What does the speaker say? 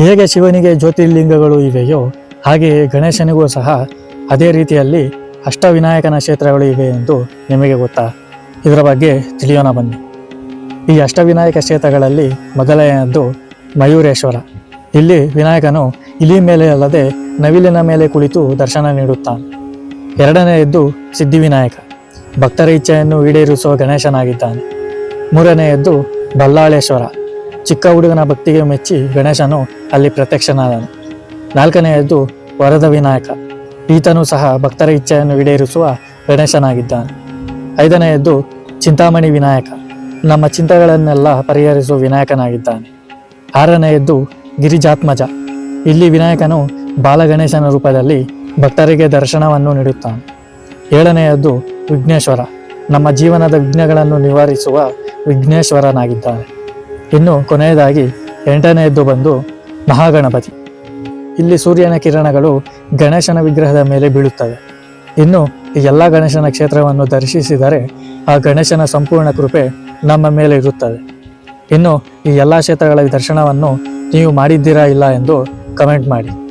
ಹೇಗೆ ಶಿವನಿಗೆ ಜ್ಯೋತಿರ್ಲಿಂಗಗಳು ಇವೆಯೋ ಹಾಗೆಯೇ ಗಣೇಶನಿಗೂ ಸಹ ಅದೇ ರೀತಿಯಲ್ಲಿ ಅಷ್ಟವಿನಾಯಕನ ಕ್ಷೇತ್ರಗಳು ಇವೆ ಎಂದು ನಿಮಗೆ ಗೊತ್ತಾ? ಇದರ ಬಗ್ಗೆ ತಿಳಿಯೋಣ ಬನ್ನಿ. ಈ ಅಷ್ಟವಿನಾಯಕ ಕ್ಷೇತ್ರಗಳಲ್ಲಿ ಮೊದಲನೆಯದ್ದು ಮಯೂರೇಶ್ವರ. ಇಲ್ಲಿ ವಿನಾಯಕನು ಇಲಿ ಮೇಲೆ ಅಲ್ಲದೆ ನವಿಲಿನ ಮೇಲೆ ಕುಳಿತು ದರ್ಶನ ನೀಡುತ್ತಾನೆ. ಎರಡನೆಯದ್ದು ಸಿದ್ಧಿವಿನಾಯಕ. ಭಕ್ತರ ಇಚ್ಛೆಯನ್ನು ಈಡೇರಿಸುವ ಗಣೇಶನಾಗಿದ್ದಾನೆ. ಮೂರನೆಯದ್ದು ಬಲ್ಲಾಳೇಶ್ವರ. ಚಿಕ್ಕ ಹುಡುಗನ ಭಕ್ತಿಗೆ ಮೆಚ್ಚಿ ಗಣೇಶನು ಅಲ್ಲಿ ಪ್ರತ್ಯಕ್ಷನಾದನು. ನಾಲ್ಕನೆಯದು ವರದ ವಿನಾಯಕ. ಈತನು ಸಹ ಭಕ್ತರ ಇಚ್ಛೆಯನ್ನು ಈಡೇರಿಸುವ ಗಣೇಶನಾಗಿದ್ದಾನೆ. ಐದನೆಯದ್ದು ಚಿಂತಾಮಣಿ ವಿನಾಯಕ. ನಮ್ಮ ಚಿಂತೆಗಳನ್ನೆಲ್ಲ ಪರಿಹರಿಸುವ ವಿನಾಯಕನಾಗಿದ್ದಾನೆ. ಆರನೆಯದ್ದು ಗಿರಿಜಾತ್ಮಜ. ಇಲ್ಲಿ ವಿನಾಯಕನು ಬಾಲಗಣೇಶನ ರೂಪದಲ್ಲಿ ಭಕ್ತರಿಗೆ ದರ್ಶನವನ್ನು ನೀಡುತ್ತಾನೆ. ಏಳನೆಯದ್ದು ವಿಘ್ನೇಶ್ವರ. ನಮ್ಮ ಜೀವನದ ವಿಘ್ನಗಳನ್ನು ನಿವಾರಿಸುವ ವಿಘ್ನೇಶ್ವರನಾಗಿದ್ದಾನೆ. ಇನ್ನು ಕೊನೆಯದಾಗಿ ಎಂಟನೆಯದ್ದು ಬಂದು ಮಹಾಗಣಪತಿ. ಇಲ್ಲಿ ಸೂರ್ಯನ ಕಿರಣಗಳು ಗಣೇಶನ ವಿಗ್ರಹದ ಮೇಲೆ ಬೀಳುತ್ತವೆ. ಇನ್ನು ಎಲ್ಲ ಗಣೇಶನ ಕ್ಷೇತ್ರವನ್ನು ದರ್ಶಿಸಿದರೆ ಆ ಗಣೇಶನ ಸಂಪೂರ್ಣ ಕೃಪೆ ನಮ್ಮ ಮೇಲೆ ಇರುತ್ತದೆ. ಇನ್ನು ಈ ಎಲ್ಲ ಕ್ಷೇತ್ರಗಳ ದರ್ಶನವನ್ನು ನೀವು ಮಾಡಿದ್ದೀರಾ ಇಲ್ಲ ಎಂದು ಕಮೆಂಟ್ ಮಾಡಿ.